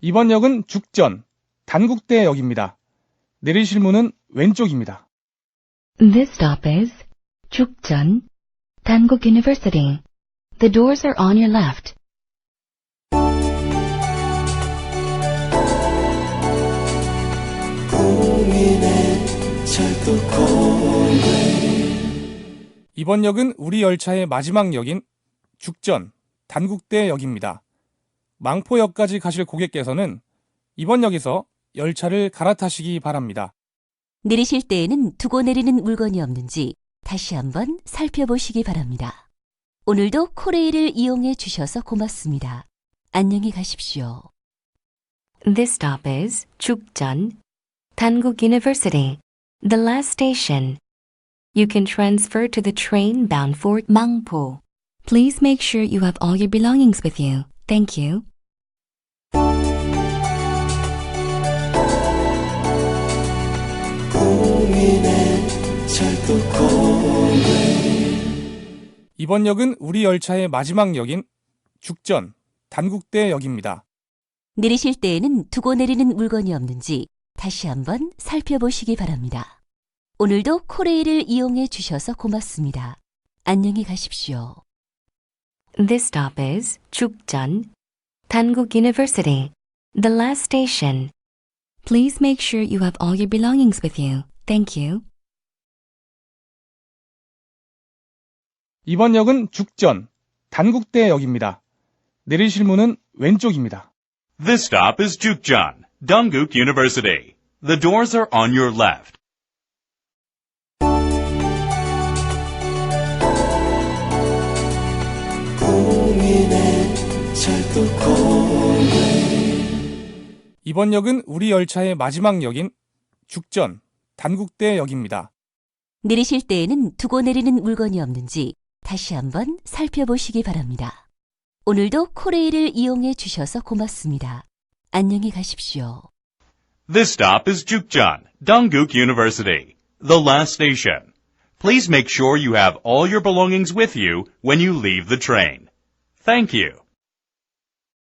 이번 역은 죽전, 단국대 역입니다. 내리실 문은 왼쪽입니다. This stop is Chukjan, Dankook University. The doors are on your left. 이번 역은 우리 열차의 마지막 역인 죽전, 단국대 역입니다. 망포역까지 가실 고객께서는 이번 역에서 열차를 갈아타시기 바랍니다. 내리실 때에는 두고 내리는 물건이 없는지 다시 한번 살펴보시기 바랍니다. 오늘도 코레일을 이용해 주셔서 고맙습니다. 안녕히 가십시오. This stop is Chukjan, Dankook University. The last station. You can transfer to the train bound for Mangpo. Please make sure you have all your belongings with you. Thank you. 이번 역은 우리 열차의 마지막 역인 죽전, 단국대 역입니다. 내리실 때에는 두고 내리는 물건이 없는지 다시 한번 살펴보시기 바랍니다. 오늘도 코레일을 이용해 주셔서 고맙습니다. 안녕히 가십시오. This stop is Chukjan, Dankook University. The last station. Please make sure you have all your belongings with you. Thank you. 이번 역은 죽전, 단국대역입니다. 내리실 문은 왼쪽입니다. This stop is Jukjeon, Dongguk University. The doors are on your left. 이번 역은 우리 열차의 마지막 역인 죽전, 단국대 역입니다. 내리실 때에는 두고 내리는 물건이 없는지 다시 한번 살펴보시기 바랍니다. 오늘도 코레일을 이용해 주셔서 고맙습니다. 안녕히 가십시오. This stop is Jukjeon, Dongguk University. The last station. Please make sure you have all your belongings with you when you leave the train. Thank you.